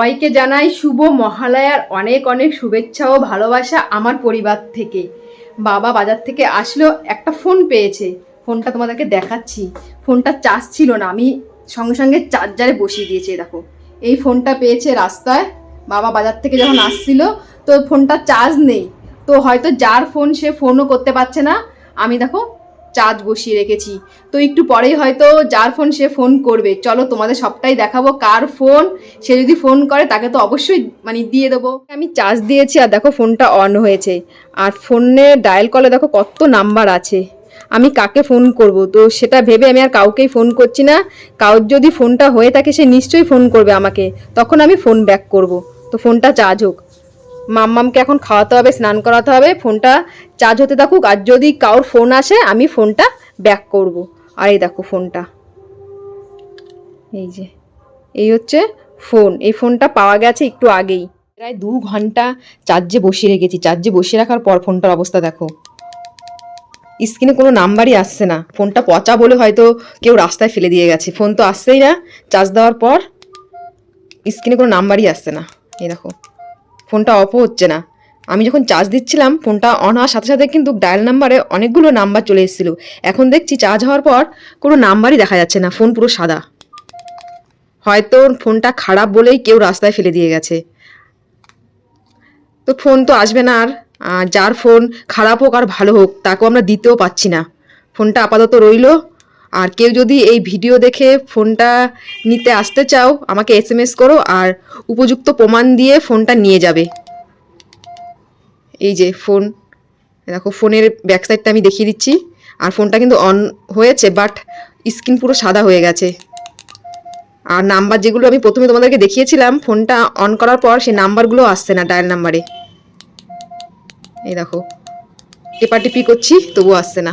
সবাইকে জানাই শুভ মহালয়ার অনেক অনেক শুভেচ্ছা ও ভালোবাসা আমার পরিবার থেকে। বাবা বাজার থেকে আসলো, একটা ফোন পেয়েছে। ফোনটা তোমাদেরকে দেখাচ্ছি। ফোনটা চার্জ ছিল না, আমি সঙ্গে সঙ্গে চার্জারে বসিয়ে দিয়েছি দেখো। এই ফোনটা পেয়েছে রাস্তায়, বাবা বাজার থেকে যখন আসছিল, তো ফোনটা চার্জ নেই। তো হয়তো যার ফোন সে ফোনও করতে পারছে না। আমি দেখো চার্জ বসিয়ে রেখেছি। তো একটু পরেই হয়তো যার ফোন সে ফোন করবে। চলো তোমাদের সবটাই দেখাবো কার ফোন। সে যদি ফোন করে তাকে তো অবশ্যই মানে দিয়ে দেবো। আমি চার্জ দিয়েছি আর দেখো ফোনটা অন হয়েছে। আর ফোনে ডায়াল কলে দেখো কত নাম্বার আছে। আমি কাকে ফোন করব? তো সেটা ভেবে আমি আর কাউকেই ফোন করছি না। কারোর যদি ফোনটা হয়ে থাকে সে নিশ্চয়ই ফোন করবে আমাকে। তখন আমি ফোন ব্যাক করব। তো ফোনটা চার্জ হোক। মাম্মামকে এখন খাওয়াতে হবে, স্নান করাতে হবে, ফোনটা চার্জ হতে থাকুক, আর যদি কারোর ফোন আসে, আমি ফোনটা ব্যাক করব। আর এই দেখো ফোনটা। এই যে, এই হচ্ছে ফোন এই ফোনটা পাওয়া গেছে একটু আগেই। প্রায় দু ঘণ্টা চার্জে বসিয়ে রেখেছি চার্জে বসিয়ে রাখার পর ফোনটার অবস্থা দেখো। স্ক্রিনে কোনো নাম্বারই আসছে না ফোনটা পচা বলে হয়তো কেউ রাস্তায় ফেলে দিয়ে গেছে। ফোন তো আসছেই না চার্জ দেওয়ার পর স্ক্রিনে কোনো নাম্বারই আসছে না। এই দেখো। ফোনটা অফও হচ্ছে না। আমি যখন চার্জ দিচ্ছিলাম, ফোনটা অন হওয়ার সাথে সাথে কিন্তু ডায়াল নাম্বারে অনেকগুলো নাম্বার চলে এসেছিল। এখন দেখছি চার্জ হওয়ার পর কোনো নাম্বারই দেখা যাচ্ছে না, ফোন পুরো সাদা। হয়তো ফোনটা খারাপ বলেই কেউ রাস্তায় ফেলে দিয়ে গেছে। তো ফোন তো আসবে না আর যার ফোন খারাপ হোক আর ভালো হোক, তাকেও আমরা দিতেও পাচ্ছি না। ফোনটা আপাতত রইল আর কেউ যদি এই ভিডিও দেখে ফোনটা নিতে আসতে চাও, আমাকে এস এম এস করো আর উপযুক্ত প্রমাণ দিয়ে ফোনটা নিয়ে যাবে। এই যে ফোন, দেখো ফোনের ব্যাক সাইডটা আমি দেখিয়ে দিচ্ছি। আর ফোনটা কিন্তু অন হয়েছে, বাট স্ক্রিন পুরো সাদা হয়ে গেছে। আর নাম্বার যেগুলো আমি প্রথমে তোমাদেরকে দেখিয়েছিলাম, ফোনটা অন করার পর সেই নাম্বারগুলো আসছে না ডায়াল নাম্বারে। এই দেখো, টেপাটিপি করছি, তবুও আসছে না।